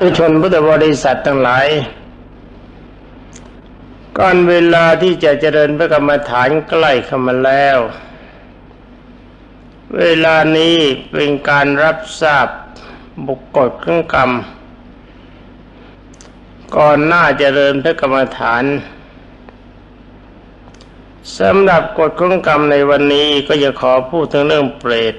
ทุชนพุทธบริษัททั้งหลายก่อนเวลาที่จะเจริญพระกรรมฐานใกล้เข้ามาแล้ว เวลานี้เป็นการรับทราบบุกกฎเครื่องกรรม ก่อนหน้าเจริญพระกรรมฐานสำหรับกฎของกรรมในวันนี้ก็จะขอพูดถึงเรื่องเปรต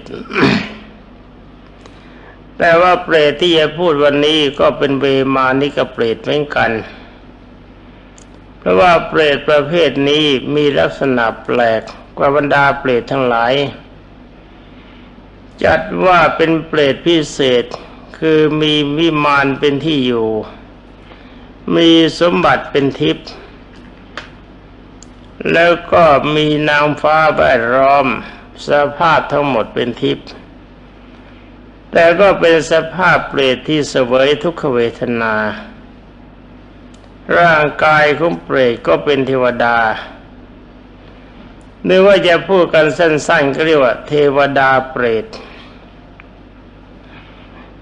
แต่ว่าเปรตที่จะพูดวันนี้ก็เป็นเวมานิกเปรตเหมือนกัน เพราะว่าเปรตประเภทนี้มีลักษณะแปลกกว่าบรรดาเปรตทั้งหลาย จัดว่าเป็นเปรตพิเศษคือมีวิมานเป็นที่อยู่ มีสมบัติเป็นทิพย์แล้วก็มีนางฟ้าแวดล้อมสภาพทั้งหมดเป็นทิพย์ แต่ก็เป็นสภาพเปรตที่เสวยทุกขเวทนา ร่างกายของเปรตก็เป็นเทวดาหรือว่าจะพูดกันสั้นๆก็เรียกว่า เทวดาเปรต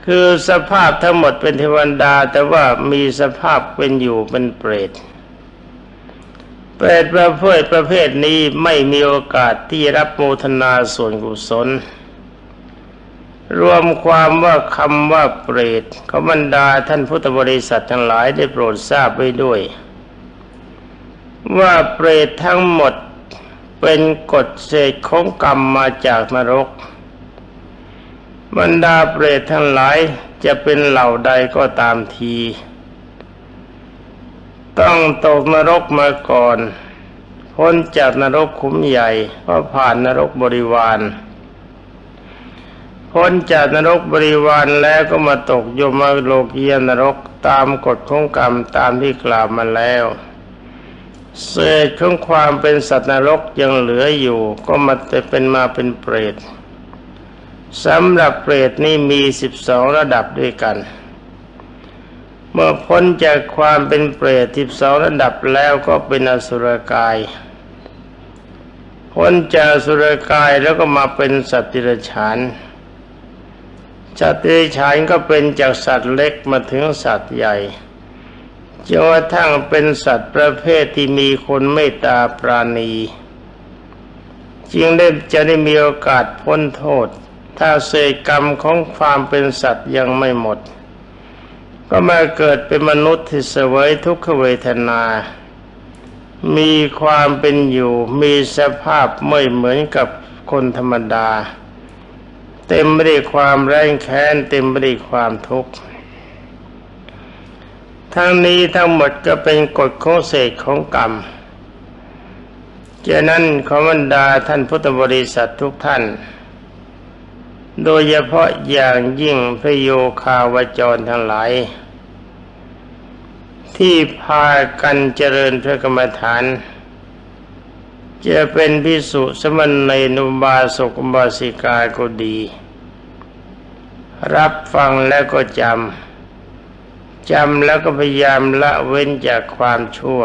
คือสภาพทั้งหมดเป็นเทวดา แต่ว่ามีสภาพเป็นอยู่เป็นเปรต เปรตประเภทประเภทนี้ไม่มีโอกาสที่รับโมทนาส่วนกุศล รวมความว่าคำว่าเปรตขาบรรดาท่านพุทธบริษัททั้งหลายได้โปรดทราบไว้ด้วย ว่าเปรตทั้งหมดเป็นกฎเศษของกรรมมาจากนรก บรรดาเปรตทั้งหลายจะเป็นเหล่าใดก็ตามที ต้องตกนรกมาก่อน พ้นจากนรกขุมใหญ่เพราะผ่านนรกบริวาร พ้นจากนรกบริวารแล้วก็มาตกโยมโลกียนรกตามกฎของกรรมตามที่กล่าวมาแล้วเศษของความเป็นสัตว์นรกยังเหลืออยู่ ก็มาจะเป็นมาเป็นเปรตสำหรับเปรตนี่มีสิบสองระดับด้วยกัน เมื่อพ้นจากความเป็นเปรตสิบสองระดับแล้วก็เป็นอสุรกาย พ้นจากอสุรกายแล้วก็มาเป็นสัตว์ติรฉาน สัตว์ติรฉานก็เป็นจากสัตว์เล็กมาถึงสัตว์ใหญ่จนกระทั่งเป็นสัตว์ประเภทที่มีคนเมตตาปราณี จึงได้จะได้มีโอกาสพ้นโทษ ถ้าเศษกรรมของความเป็นสัตว์ยังไม่หมด ก็มาเกิดเป็นมนุษย์ที่เสวยทุกขเวทนา มีความเป็นอยู่มีสภาพไม่เหมือนกับคนธรรมดา เต็มไปด้วยความแรงแค้นเต็มไปด้วยความทุกข์ทั้งนี้ทั้งหมดก็เป็นกฎของเศษของกรรมฉะนั้นขอบรรดาท่านพุทธบริษัททุกท่าน โดยเฉพาะอย่างยิ่งพระโยคาวจรทั้งหลาย ที่พากันเจริญพระกรรมฐาน จะเป็นพิสุสมณในนุบาสกบาสิกาก็ดี รับฟังแล้วก็จำจำแล้วก็พยายามละเว้นจากความชั่ว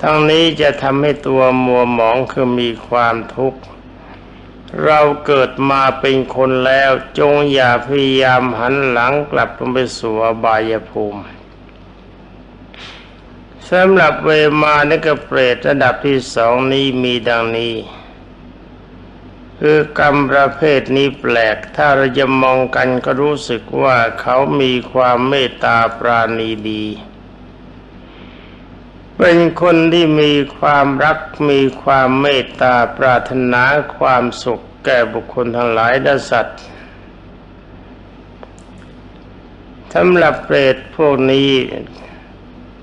ทั้งนี้จะทำให้ตัวมัวหมองคือมีความทุกข์ เราเกิดมาเป็นคนแล้วจงอย่าพยายามหันหลังกลับลงไปสู่อบายภูมิ สำหรับเวมานกเปรตระดับที่สองนี้มีดังนี้ คือกรรมประเภทนี้แปลก ถ้าเราจะมองกันก็รู้สึกว่าเขามีความเมตตาปราณีดี เป็นคนที่มีความรักมีความเมตตาปรารถนาความสุขแก่บุคคลทั้งหลายและสัตว์สำหรับเปรตพวกนี้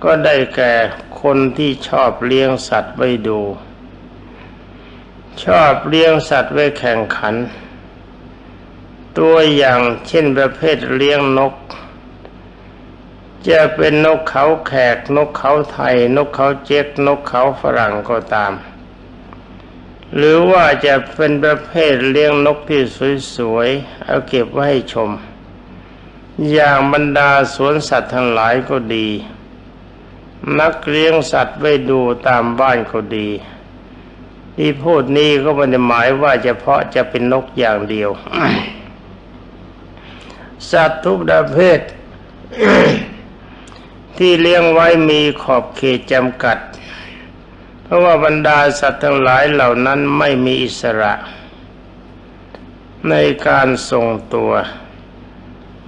ก็ได้แก่คนที่ชอบเลี้ยงสัตว์ไว้ดู ชอบเลี้ยงสัตว์ไว้แข่งขัน ตัวอย่างเช่นประเภทเลี้ยงนก จะเป็นนกเขาแขกนกเขาไทย นกเขาเจ๊กนกเขาฝรั่งก็ตาม หรือว่าจะเป็นประเภทเลี้ยงนกที่สวยๆเอาเก็บไว้ให้ชม อย่างบรรดาสวนสัตว์ทั้งหลายก็ดี นักเลี้ยงสัตว์ไว้ดูตามบ้านก็ดี ที่พูดนี้ก็ไม่ได้หมายว่าเฉพาะจะเป็นนกอย่างเดียว สัตว์ทุกประเภท ที่เลี้ยงไว้มีขอบเขตจำกัด เพราะว่าบรรดาสัตว์ทั้งหลายเหล่านั้นไม่มีอิสระ ในการทรงตัว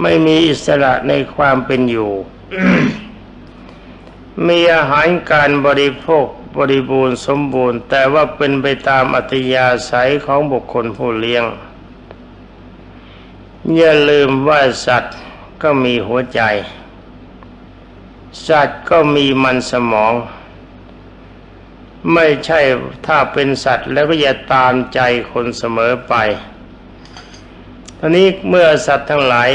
ไม่มีอิสระในความเป็นอยู่ มีอาหารการบริโภคบริบูรณ์สมบูรณ์ แต่ว่าเป็นไปตามอัตยาศัยของบุคคลผู้เลี้ยง อย่าลืมว่าสัตว์ก็มีหัวใจ สัตว์ก็มีมันสมอง ไม่ใช่ถ้าเป็นสัตว์แล้วก็อย่าตามใจคนเสมอไปทีนี้เมื่อสัตว์ทั้งหลาย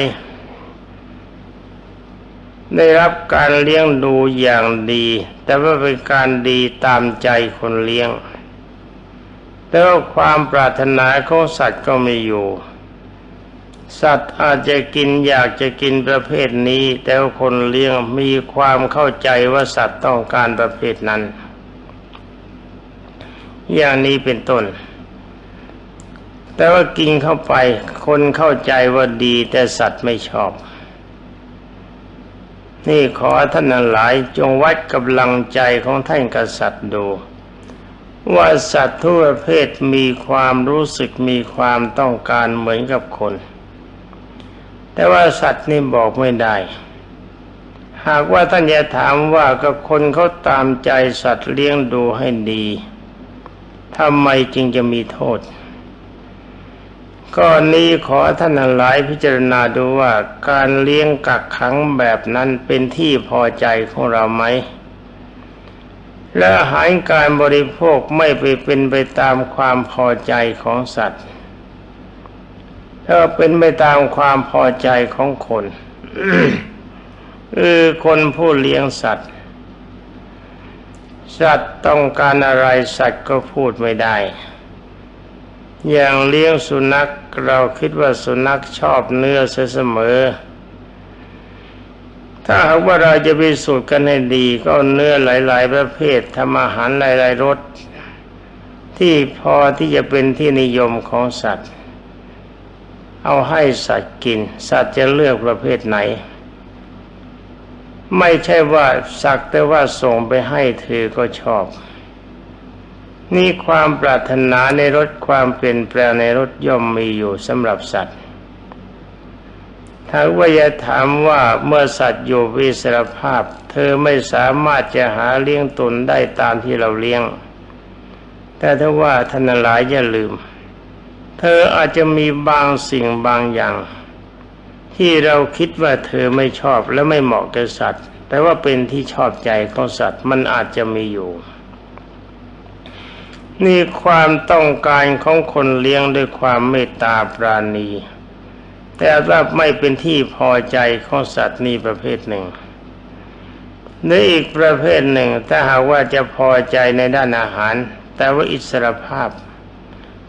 ได้รับการเลี้ยงดูอย่างดี แต่ว่าเป็นการดีตามใจคนเลี้ยง แต่ว่าความปรารถนาของสัตว์ก็ไม่อยู่ สัตว์อาจจะกินอยากจะกินประเภทนี้ แต่ว่าคนเลี้ยงมีความเข้าใจว่าสัตว์ต้องการประเภทนั้น อย่างนี้เป็นต้น แต่ว่ากินเข้าไป คนเข้าใจว่าดีแต่สัตว์ไม่ชอบ นี่ขอท่านหลายจงวัดกำลังใจของท่านกษัตริย์ดู ว่าสัตว์ทุกประเภทมีความรู้สึกมีความต้องการเหมือนกับคน แต่ว่าสัตว์นี่บอกไม่ได้ หากว่าท่านจะถามว่าก็คนเขาตามใจสัตว์เลี้ยงดูให้ดีทำไมจึงจะมีโทษ ก้อนนี้ขอท่านหลายพิจารณาดูว่าการเลี้ยงกักขังแบบนั้นเป็นที่พอใจของเราไหม และอาหารการบริโภคไม่ไปเป็นไปตามความพอใจของสัตว์ถ้าเป็นไปตามความพอใจของคนคือคนผู้เลี้ยงสัตว์ สัตว์ต้องการอะไรสัตว์ก็พูดไม่ได้ อย่างเลี้ยงสุนัขเราคิดว่าสุนัขชอบเนื้อเสมอ ถ้าหากว่าเราจะไปสูตรกันให้ดีก็เนื้อหลาย ๆ ประเภททำอาหารหลาย ๆรสที่พอที่จะเป็นที่นิยมของสัตว์ เอาให้สัตว์กิน สัตว์จะเลือกประเภทไหน ไม่ใช่ว่าสักแต่ว่าส่งไปให้เธอก็ชอบ นี่ความปรารถนาในรถความเปลี่ยนแปลงในรถย่อมมีอยู่สำหรับสัตว์ถ้าว่าจะถามว่าเมื่อสัตว์อยู่วิสรภาพ เธอไม่สามารถจะหาเลี้ยงตนได้ตามที่เราเลี้ยง แต่ถ้าว่าท่านหลายอย่าลืม เธออาจจะมีบางสิ่งบางอย่าง ที่เราคิดว่าเธอไม่ชอบและไม่เหมาะกับสัตว์ แต่ว่าเป็นที่ชอบใจของสัตว์มันอาจจะมีอยู่ นี่ความต้องการของคนเลี้ยงด้วยความเมตตาปราณี แต่ว่าไม่เป็นที่พอใจของสัตว์นี่ประเภทหนึ่งในอีกประเภทหนึ่งถ้าหากว่าจะพอใจในด้านอาหาร แต่ว่าอิสรภาพ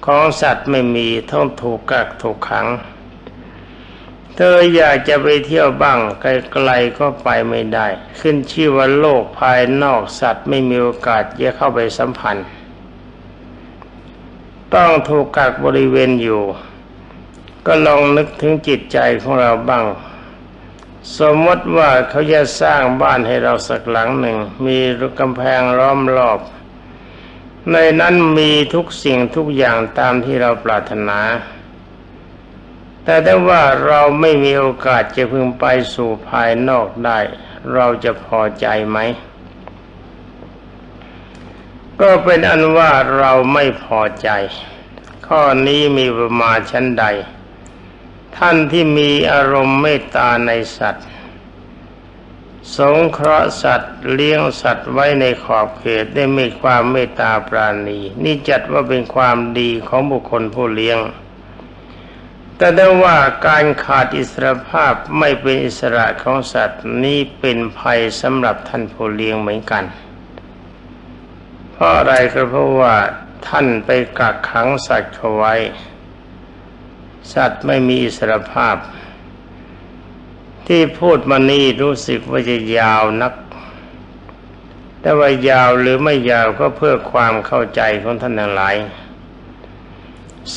ของสัตว์ไม่มีต้องถูกกักถูกขัง เธออยากจะไปเที่ยวบ้างไกลๆก็ไปไม่ได้ ขึ้นชื่อว่าโลกภายนอกสัตว์ไม่มีโอกาสจะเข้าไปสัมพันธ์ ต้องถูกกักบริเวณอยู่ ก็ลองนึกถึงจิตใจของเราบ้าง สมมติว่าเขาจะสร้างบ้านให้เราสักหลังหนึ่ง มีรกำแพงล้อมรอบ ในนั้นมีทุกสิ่งทุกอย่างตามที่เราปรารถนา แต่ถ้าว่าเราไม่มีโอกาสจะพึงไปสู่ภายนอกได้ เราจะพอใจไหม ก็เป็นอันว่าเราไม่พอใจ ข้อนี้มีประมาณชั้นใด ท่านที่มีอารมณ์เมตตาในสัตว์ สงเคราะห์สัตว์เลี้ยงสัตว์ไว้ในขอบเขตได้มีความเมตตาปราณี นี่จัดว่าเป็นความดีของบุคคลผู้เลี้ยง แต่ได้ว่าการขาดอิสรภาพไม่เป็นอิสระของสัตว์นี้เป็นภัยสำหรับท่านผู้เลี้ยงเหมือนกัน ราะอะไรก็เพราะว่าท่านไปกักขังสัตว์เขาไว้ สัตว์ไม่มีอิสรภาพ ที่พูดมานี้รู้สึกว่าจะยาวนัก แต่ว่ายาวหรือไม่ยาวก็เพื่อความเข้าใจของท่านทั้งหลาย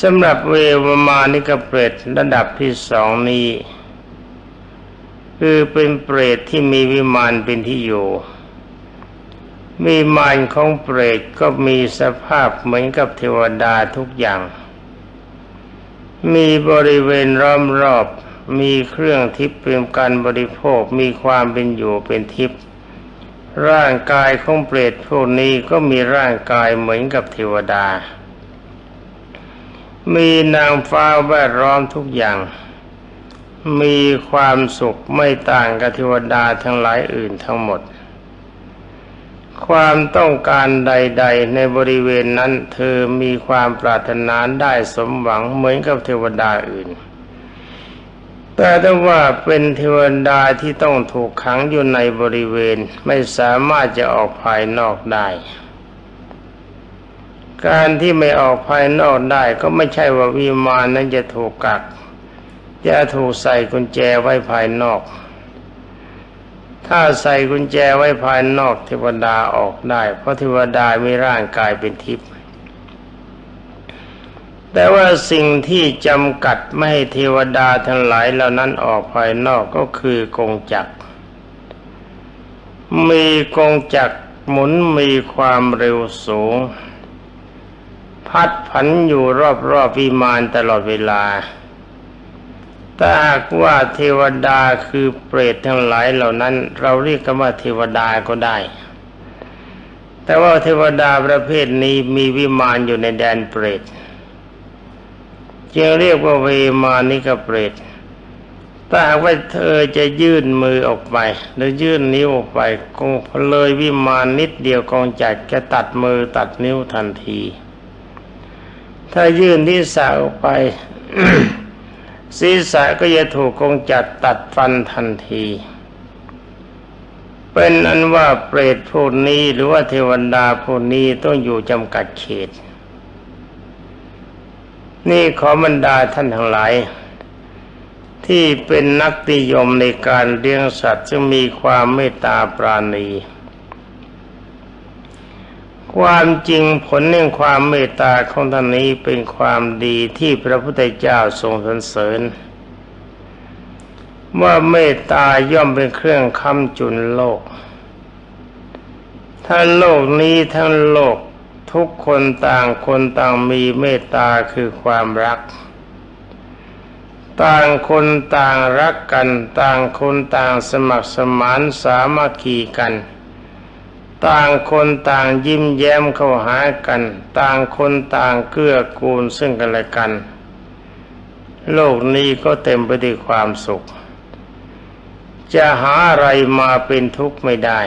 สำหรับเววมานิกเปรตระดับที่สองนี้ คือเป็นเปรตที่มีวิมานเป็นที่อยู่ มีมานของเปรตก็มีสภาพเหมือนกับเทวดาทุกอย่าง มีบริเวณล้อมรอบมีเครื่องทิพย์เป็นการบริโภคมีความเป็นอยู่เป็นทิพย์ร่างกายของเปรตพวกนี้ก็มีร่างกายเหมือนกับเทวดา มีนางฟ้าแวดล้อมทุกอย่าง มีความสุขไม่ต่างกับเทวดาทั้งหลายอื่นทั้งหมด ความต้องการใด ๆ ในบริเวณนั้น เธอมีความปรารถนาได้สมหวังเหมือนกับเทวดาอื่น แต่ถ้าว่าเป็นเทวดาที่ต้องถูกขังอยู่ในบริเวณไม่สามารถจะออกภายนอกได้ การที่ไม่ออกภายนอกได้ก็ไม่ใช่ว่าวิมานนั้นจะถูกกักจะถูกใส่กุญแจไว้ภายนอก ถ้าใส่กุญแจไว้ภายนอกเทวดาออกได้ เพราะเทวดามีร่างกายเป็นทิพย์แต่ว่าสิ่งที่จำกัดไม่ให้เทวดาทั้งหลายเหล่านั้นออกภายนอกก็คือกงจักร มีกงจักรหมุนมีความเร็วสูง พัดผันอยู่รอบๆวิมานตลอดเวลา ถ้าหากว่าเทวดาคือเปรตทั้งหลายเหล่านั้น เราเรียกกันว่าเทวดาก็ได้ แต่ว่าเทวดาประเภทนี้มีวิมานอยู่ในแดนเปรตจึงเรียกว่าเวมานิกเปรตถ้าหากว่าเธอจะยื่นมือออกไป หรือยื่นนิ้วออกไปคงเลยวิมานนิดเดียวกองจักจะตัดมือตัดนิ้วทันที ถ้ายื่นที่สาออกไป ศีรษะก็จะถูกกงจัดตัดฟันทันที เป็นอันว่าเปรตพวกนี้หรือว่าเทวดาพวกนี้ต้องอยู่จำกัดเขต นี่ขอบรรดาท่านทั้งหลาย ที่เป็นนักติยมในการเลี้ยงสัตว์ซึ่งมีความเมตตาปราณี ความจริงผลแห่งความเมตตาของท่านนี้เป็นความดีที่พระพุทธเจ้าทรงสรรเสริญ ว่าเมตตาย่อมเป็นเครื่องค้ำจุนโลกทั้งโลกนี้ทั้งโลกทุกคนต่างคนต่างมีเมตตาคือความรัก ต่างคนต่างรักกัน ต่างคนต่างสมัครสมานสามัคคีกัน ต่างคนต่างยิ้มแย้มเข้าหากัน ต่างคนต่างเกื้อกูลซึ่งกันและกัน โลกนี้ก็เต็มไปด้วยความสุข จะหาอะไรมาเป็นทุกข์ไม่ได้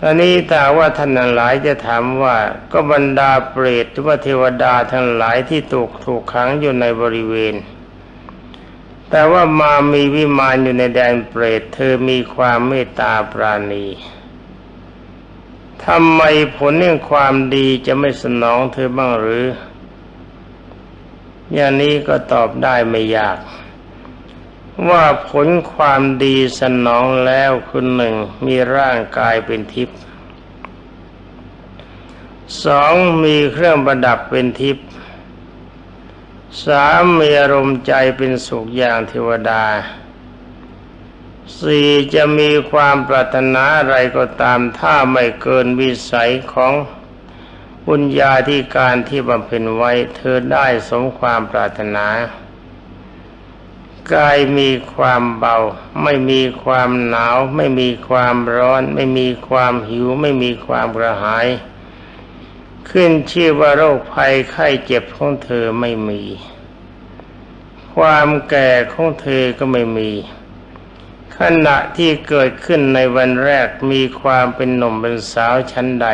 ตอนนี้ถ้าว่าท่านทั้งหลายจะถามว่าก็บรรดาเปรตหรือว่าเทวดาทั้งหลายที่ถูกถูกขังอยู่ในบริเวณ แต่ว่ามามีวิมานอยู่ในแดนเปรต เธอมีความเมตตาปราณีทำไมผลเรื่องความดีจะไม่สนองเธอบ้างหรือ อย่างนี้ก็ตอบได้ไม่ยาก ว่าผลความดีสนองแล้วคุณหนึ่งมีร่างกายเป็นทิพย์สองมีเครื่องประดับเป็นทิพย์ สามมีอารมณ์ใจเป็นสุขอย่างเทวดาสี่จะมีความปรารถนาอะไรก็ตามถ้าไม่เกินวิสัยของบุญญาธิการที่บำเพ็ญไว้เธอได้สมความปรารถนากายมีความเบา ไม่มีความหนาว ไม่มีความร้อน ไม่มีความหิว ไม่มีความกระหาย ขึ้นชื่อว่าโรคภัยไข้เจ็บของเธอไม่มี ความแก่ของเธอก็ไม่มี ขณะที่เกิดขึ้นในวันแรกมีความเป็นหนุ่มเป็นสาวชั้นใด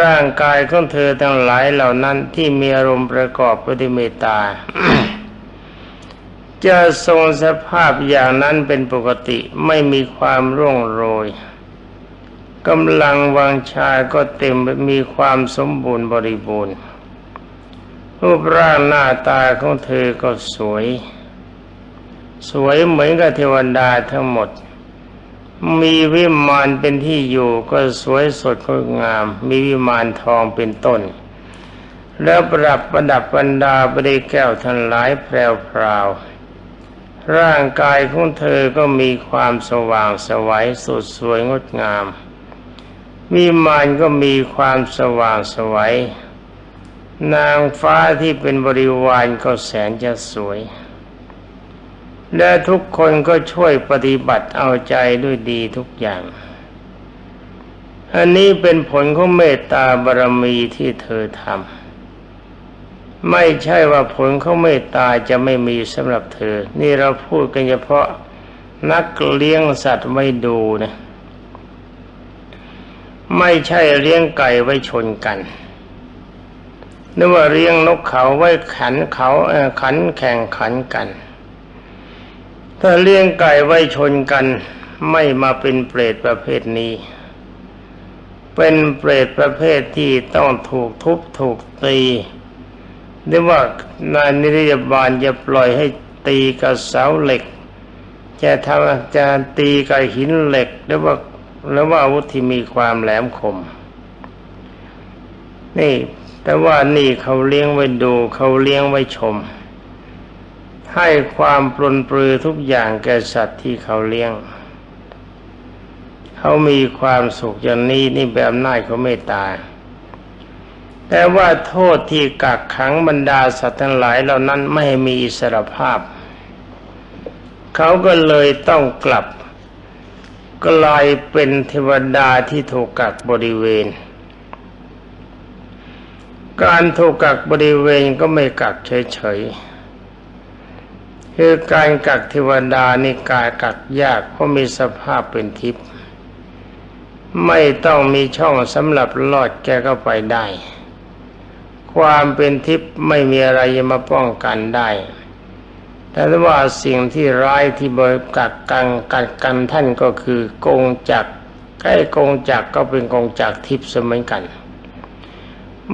ร่างกายของเธอทั้งหลายเหล่านั้นที่มีอารมณ์ประกอบไปด้วยเมตตา จะทรงสภาพอย่างนั้นเป็นปกติไม่มีความร่วงโรย กำลังวังชาก็เต็มมีความสมบูรณ์บริบูรณ์ รูปร่างหน้าตาของเธอก็สวย สวยเหมือนกับเทวดาทั้งหมด มีวิมานเป็นที่อยู่ก็สวยสดงดงาม มีวิมานทองเป็นต้น แล้วประดับประดับบรรดาบริแก้วทั้งหลายแพรวพราวร่างกายของเธอก็มีความสว่างสวัยสดสวยงดงาม มีมานก็มีความสว่างสวัยนางฟ้าที่เป็นบริวารก็แสนจะสวย และทุกคนก็ช่วยปฏิบัติเอาใจด้วยดีทุกอย่าง อันนี้เป็นผลของเมตตาบารมีที่เธอทำไม่ใช่ว่าผลของเมตตาจะไม่มีสำหรับเธอ นี่เราพูดกันเฉพาะนักเลี้ยงสัตว์ไม่ดูนะ ไม่ใช่เลี้ยงไก่ไว้ชนกันนึกว่าเลี้ยงนกเขาไว้ขันเขาเอ่อขันแข่งขันกัน ถ้าเลี้ยงไก่ไว้ชนกัน ไม่มาเป็นเปรตประเภทนี้ เป็นเปรตประเภทที่ต้องถูกทุบถูกตีหรือว่านายนิรยาบาลจะปล่อยให้ตีกับเสาเหล็ก จะทำจะตีกับหินเหล็กหรือว่า หรือว่าอาวุธที่มีความแหลมคม นี่ แต่ว่านี่เขาเลี้ยงไว้ดู เขาเลี้ยงไว้ชม ให้ความปรนปรือทุกอย่างแก่สัตว์ที่เขาเลี้ยง เขามีความสุขอย่างนี้นี่แบบน่ายเขาไม่ตายแต่ว่าโทษที่กักขังบรรดาสัตว์ทั้งหลายเหล่านั้นไม่มีอิสรภาพ เขาก็เลยต้องกลับ กลายเป็นเทวดาที่ถูกกักบริเวณ การถูกกักบริเวณก็ไม่กักเฉยๆคือการกักเทวดานี่กายกักยากเพราะมีสภาพเป็นทิพย์ไม่ต้องมีช่องสำหรับลอดแกก็ไปได้ ความเป็นทิพย์ไม่มีอะไรมาป้องกันได้ แต่ว่าสิ่งที่ร้ายที่บริกักกันกักกันท่านก็คือกงจักใกล้กงจักก็เป็นกงจักทิพย์เสมอกัน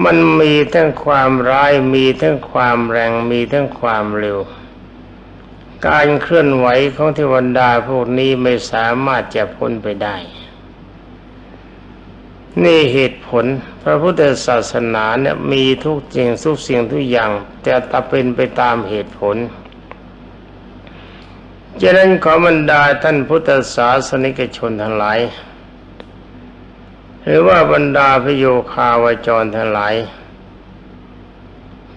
มันมีทั้งความร้ายมีทั้งความแรงมีทั้งความเร็ว การเคลื่อนไหวของเทวดาพวกนี้ไม่สามารถจะพ้นไปได้ นี่เหตุผลพระพุทธศาสนาเนี่ยมีทุกสิ่งทุกสิ่งทุกอย่างแต่ตเป็นไปตามเหตุผล ฉะนั้นขอบรรดาท่านพุทธศาสนิกชนทั้งหลาย หรือว่าบรรดาพโยคาวจรทั้งหลาย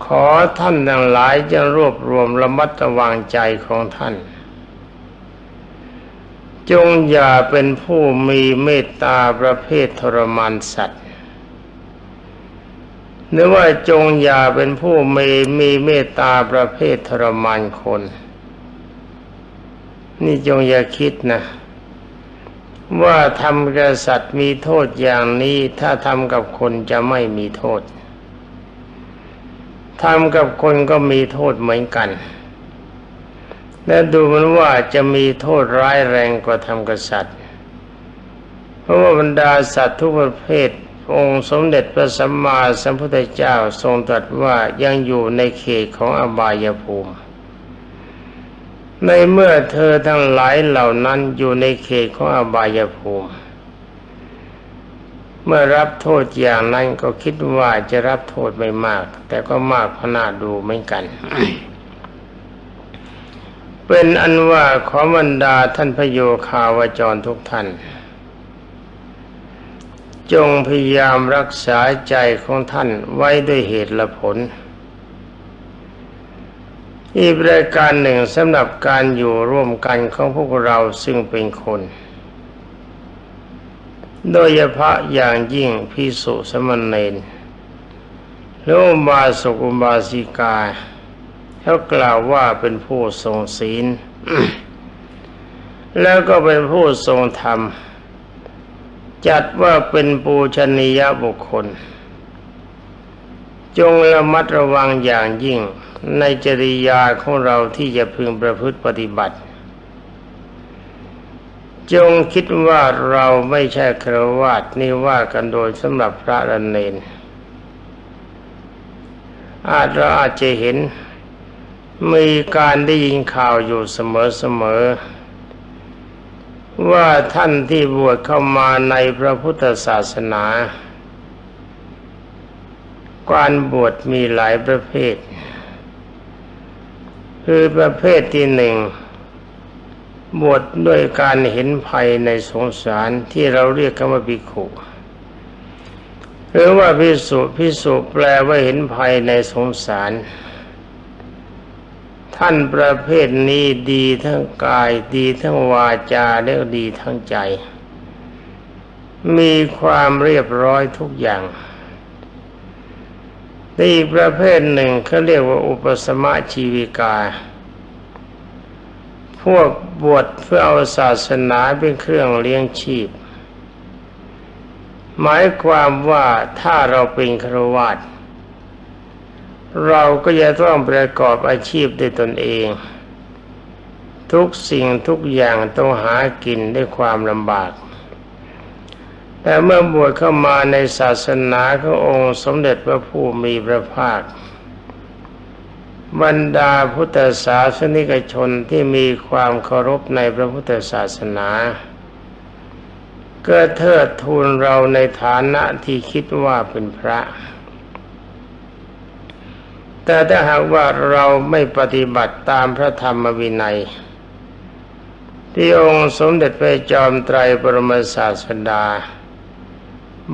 ขอท่านทั้งหลายจะรวบรวมระมัดระวังใจของท่าน จงอย่าเป็นผู้มีเมตตาประเภททรมานสัตว์หรือว่าจงอย่าเป็นผู้มีมีเมตตาประเภททรมานคน นี่จงอย่าคิดนะ ว่าทำกับสัตว์มีโทษอย่างนี้ถ้าทำกับคนจะไม่มีโทษทำกับคนก็มีโทษเหมือนกัน และดูมันว่าจะมีโทษร้ายแรงกว่าทำกับสัตว์เพราะว่าบรรดาสัตว์ทุกประเภทองค์สมเด็จพระสัมมาสัมพุทธเจ้าทรงตรัสว่ายังอยู่ในเขตของอบายภูมิ ในเมื่อเธอทั้งหลายเหล่านั้นอยู่ในเขตของอบายภูมิ เมื่อรับโทษอย่างนั้นก็คิดว่าจะรับโทษไม่มาก แต่ก็มากพนาดูเหมือนกัน เป็นอันว่าขอบรรดาท่านพโยคาวจรทุกท่าน จงพยายามรักษาใจของท่านไว้ด้วยเหตุและผล อีกรายการหนึ่งสำหรับการอยู่ร่วมกันของพวกเราซึ่งเป็นคน โดยเฉพาะอย่างยิ่งพิสุสมณเณรหรืออุบาสกอุบาสิกาเขากล่าวว่าเป็นผู้ทรงศีล แล้วก็เป็นผู้ทรงธรรม จัดว่าเป็นปูชนียบุคคล จงระมัดระวังอย่างยิ่งในจริยาของเราที่จะพึงประพฤติปฏิบัติ จงคิดว่าเราไม่ใช่ครวาสนี่ว่ากันโดยสำหรับพระระเนน อาจเราอาจจะเห็น มีการได้ยินข่าวอยู่เสมอๆว่าท่านที่บวชเข้ามาในพระพุทธศาสนา การบวชมีหลายประเภท คือประเภทที่หนึ่งบวชดด้วยการเห็นภัยในสงสารที่เราเรียกกันว่าภิกขุหรือว่าพิสุพิสุแปลว่าเห็นภัยในสงสาร ท่านประเภทนี้ดีทั้งกายดีทั้งวาจาและดีทั้งใจ มีความเรียบร้อยทุกอย่าง อีกประเภทหนึ่งเขาเรียกว่าอุปสมะชีวิกา พวกบวชเพื่อเอาศาสนาเป็นเครื่องเลี้ยงชีพ หมายความว่าถ้าเราเป็นครวาตเราก็จะต้องประกอบอาชีพด้วยตนเอง ทุกสิ่งทุกอย่างต้องหากินด้วยความลำบาก แต่เมื่อบวชเข้ามาในศาสนาขององค์สมเด็จพระผู้มีพระภาค บรรดาพุทธศาสนิกชนที่มีความเคารพในพระพุทธศาสนาก็เทิดทูนเราในฐานะที่คิดว่าเป็นพระ แต่ถ้าหากว่าเราไม่ปฏิบัติตามพระธรรมวินัย ที่องค์สมเด็จพระจอมไตรบรมศาสดา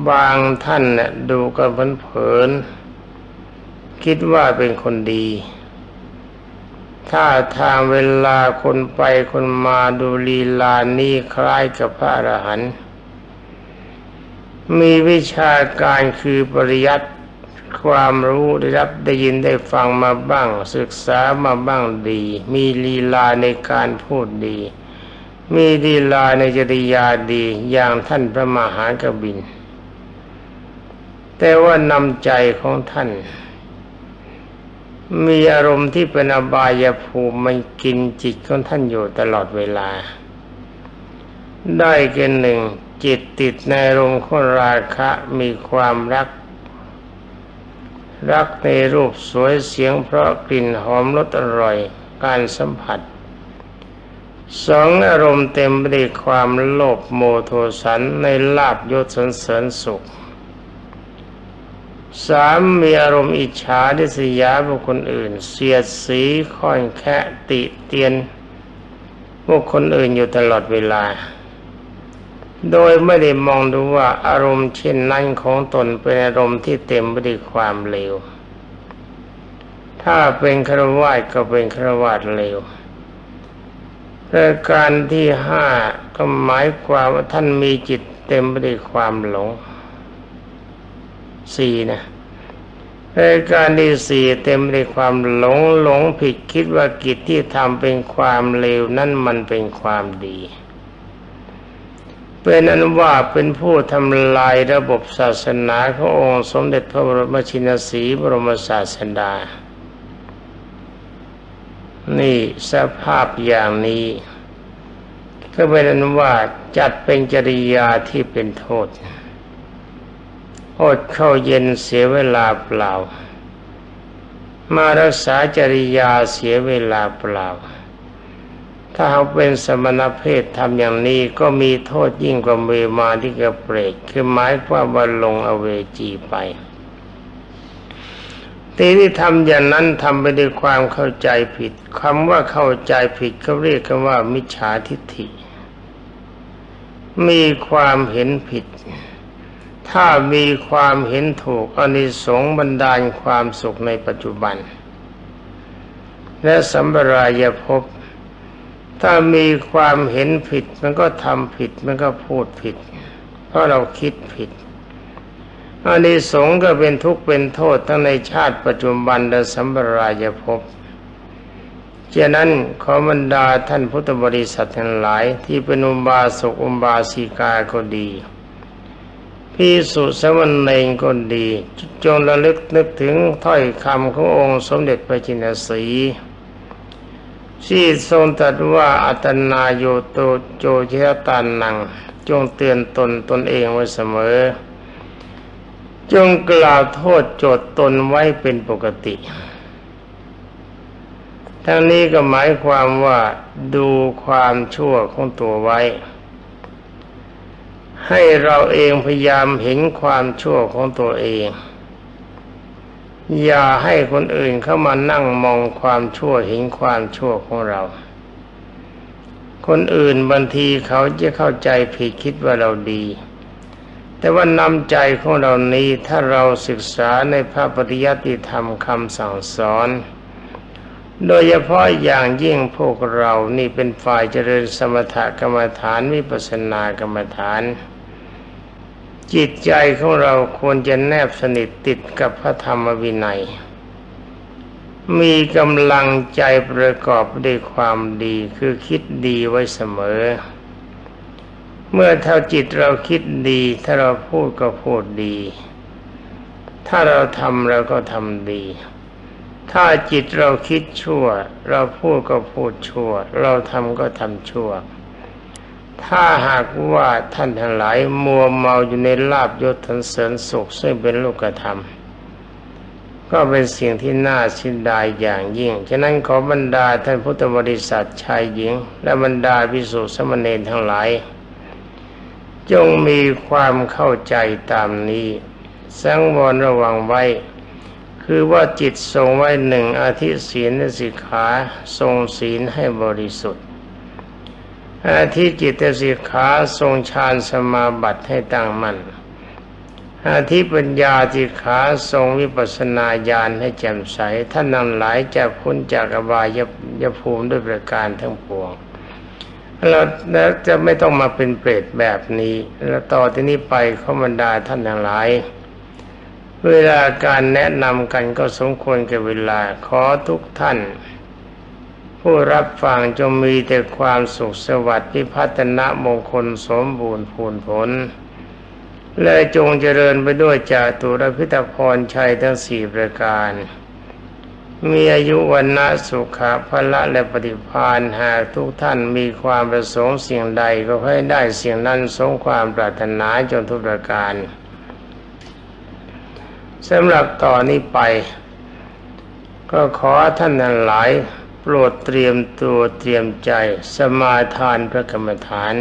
บางท่านเนี่ยดูกันเผินๆคิดว่าเป็นคนดี ถ้าทางเวลาคนไปคนมาดูลีลานี้คล้ายกับพระอรหันต์มีวิชาการคือปริยัติความรู้ได้รับได้ยินได้ฟังมาบ้าง ศึกษามาบ้างดี มีลีลาในการพูดดี มีลีลาในจริยาดีอย่างท่านพระมหากบิน แต่ว่านำใจของท่าน มีอารมณ์ที่เป็นอบายภูมิมันกินจิตของท่านอยู่ตลอดเวลา ได้เกณฑ์หนึ่งจิตติดในอารมณ์ของราคะมีความรัก รักในรูปสวยเสียงเพราะกลิ่นหอมรสอร่อยการสัมผัสสองอารมณ์เต็มไปด้วยความโลภโมโทสันในลาบยศสนเสริญสุข สามมีอารมณ์อิจฉาดิสยาบุคคลอื่น เสียดสีค่อยแคะติเตียนบุคคลอื่นอยู่ตลอดเวลา โดยไม่ได้มองดูว่าอารมณ์เช่นนั้นของตนเป็นอารมณ์ที่เต็มไปด้วยความเลว ถ้าเป็นครวาก็เป็นครวาสเลวประการที่ห้าก็หมายความว่าท่านมีจิตเต็มไปด้วยความหลง สี่นะรายการที่สี่เต็มด้วยความหลงหลงผิดคิดว่ากิจที่ทำเป็นความเลวนั่นมันเป็นความดีเป็นอันว่าเป็นผู้ทำลายระบบศาสนาขององค์สมเด็จพระบรมชินสีบรมศาสดา นี่สภาพอย่างนี้ก็เป็นอันว่าจัดเป็นจริยาที่เป็นโทษ อดเข้าเย็นเสียเวลาเปล่า มารักษาจริยาเสียเวลาเปล่า ถ้าเขาเป็นสมณเพศทำอย่างนี้ก็มีโทษยิ่งกว่าเวมาที่กระเปรตคือหมายความว่าลงอเวจีไปทีที่ทำอย่างนั้นทำไปด้วยความเข้าใจผิดคำว่าเข้าใจผิดเขาเรียกกันว่ามิจฉาทิฏฐิ มีความเห็นผิด ถ้ามีความเห็นถูกอนิสงส์บรรดาลความสุขในปัจจุบัน และสัมปรายภพถ้ามีความเห็นผิดมันก็ทำผิดมันก็พูดผิด เพราะเราคิดผิดอานิสงส์ก็เป็นทุกข์เป็นโทษทั้งในชาติปัจจุบันและสัมปรายภพฉะนั้นขอบรรดาท่านพุทธบริษัททั้งหลายที่เป็นอุบาสกอุบาสิกาก็ดี พิสุสมณเณรก็ดี จงระลึกนึกถึงถ้อยคำขององค์สมเด็จพระจินสีที่ทรงตรัสว่าอัตนาโยโตโจเชตานัง จงเตือนตนตนเองไว้เสมอ จงกล่าวโทษโจทย์ตนไว้เป็นปกติ ทั้งนี้ก็หมายความว่าดูความชั่วของตัวไว้ ให้เราเองพยายามเห็นความชั่วของตัวเอง อย่าให้คนอื่นเข้ามานั่งมองความชั่วเห็นความชั่วของเรา คนอื่นบางทีเขาจะเข้าใจผิดคิดว่าเราดี แต่ว่านำใจของเรานี้ถ้าเราศึกษาในพระปฏิยัติธรรมคำสั่งสอนโดยเฉพาะอย่างยิ่งพวกเรานี่เป็นฝ่ายเจริญสมถกรรมฐานวิปัสสนากรรมฐาน จิตใจของเราควรจะแนบสนิทติดกับพระธรรมวินัย มีกำลังใจประกอบด้วยความดีคือคิดดีไว้เสมอ เมื่อเท่าจิตเราคิดดี ถ้าเราพูดก็พูดดี ถ้าเราทำเราก็ทำดี ถ้าจิตเราคิดชั่ว เราพูดก็พูดชั่ว เราทำก็ทำชั่ว ถ้าหากว่าท่านทั้งหลายมัวเมาอยู่ในลาบยศทันเสริญสุขซึ่งเป็นโลกธรรม ก็เป็นสิ่งที่น่าสินดายอย่างยิ่ง ฉะนั้นขอบรรดาท่านพุทธบริษัทชายหญิง และบรรดาพิสุสมณเณรทั้งหลาย จงมีความเข้าใจตามนี้ สังวรระวังไว้ คือว่าจิตทรงไว้หนึ่งอาทิศีลสิกขาทรงศีลให้บริสุทธิ์ ทิจิตสิกขาทรงฌานสมาบัติให้ตั้งมั่นอาทิปัญญาสิกขาทรงวิปัสนาญาณให้แจ่มใสท่านนำหลายจะพ้นจากอบายยภูมิด้วยประการทั้งปวงเราแล้วจะไม่ต้องมาเป็นเปรตแบบนี้ แล้วต่อที่นี้ไปเขอบรรดาท่านทั้งหลาย เวลาการแนะนำกันก็สมควรแก่เวลาขอทุกท่าน ผู้รับฟังจงมีแต่ความสุขสวัสดิ์พิพัฒนะมงคลสมบูรณ์พูนผล และจงเจริญไปด้วยจาตุรพิตพรชัยทั้งสี่ประการ มีอายุวันนะสุขะพละและปฏิพานหากทุกท่านมีความประสงค์สิ่งใดก็ให้ได้สิ่งนั้นสมความปรารถนาจนทุกประการสำหรับต่อนนี้ไป ก็ขอท่านทั้งหลาย โปรดเตรียมตัวเตรียมใจสมาทานพระกรรมฐาน